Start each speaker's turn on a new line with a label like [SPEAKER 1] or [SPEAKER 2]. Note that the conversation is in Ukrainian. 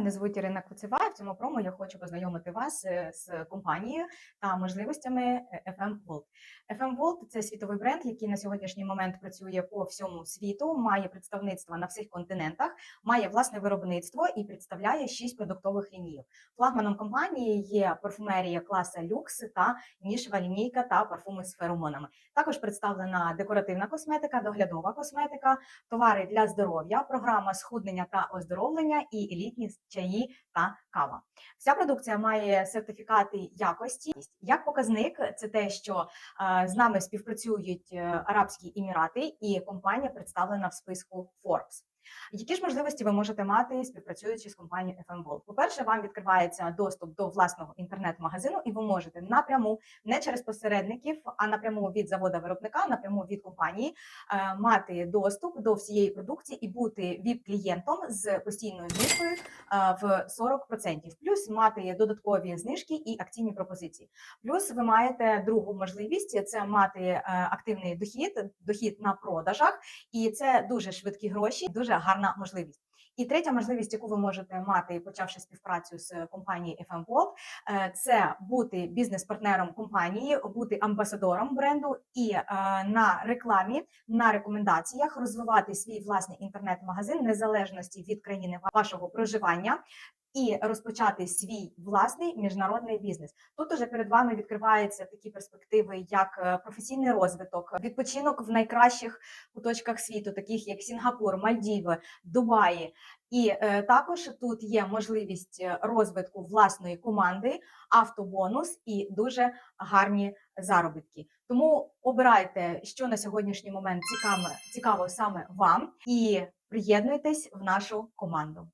[SPEAKER 1] Мене звуть Ірина Куцева. В цьому промо я хочу познайомити вас е, з компанією та можливостями е, FM World. FM World – це світовий бренд, який на сьогоднішній момент працює по всьому світу, має представництво на всіх континентах, має власне виробництво і представляє шість продуктових лінійок. Флагманом компанії є парфумерія класа люкс та нішева лінійка та парфуми з феромонами. Також представлена декоративна косметика, доглядова косметика, товари для здоров'я, програма схуднення та оздоровлення і елітні чаї та кава. Вся продукція має сертифікати якості. Як показник, це те, що е, з нами співпрацюють е, Арабські Емірати, і компанія представлена в списку Forbes. Які ж можливості ви можете мати, співпрацюючи з компанією FM World? По-перше, вам відкривається доступ до власного інтернет-магазину, і ви можете напряму, не через посередників, а напряму від завода виробника, напряму від компанії, е, мати доступ до всієї продукції і бути віп-клієнтом з постійною знижкою е, в 40%. Плюс мати додаткові знижки і акційні пропозиції. Плюс ви маєте другу можливість це мати е, активний дохід, дохід на продажах, і це дуже швидкі гроші, дуже гарна можливість. І третя можливість, яку ви можете мати, почавши співпрацю з компанією FM World, е, це бути бізнес-партнером компанії, бути амбасадором бренду і е, на рекламі, на рекомендаціях розвивати свій власний інтернет-магазин незалежності від країни вашого проживання. І розпочати свій власний міжнародний бізнес. Тут уже перед вами відкриваються такі перспективи, як е, професійний розвиток, відпочинок в найкращих куточках світу, таких як Сінгапур, Мальдіви, Дубаї. І е, також тут є можливість е, розвитку власної команди, автобонус і дуже гарні заробітки. Тому обирайте, що на сьогоднішній момент цікаво, цікаво саме вам, і приєднуйтесь в нашу команду.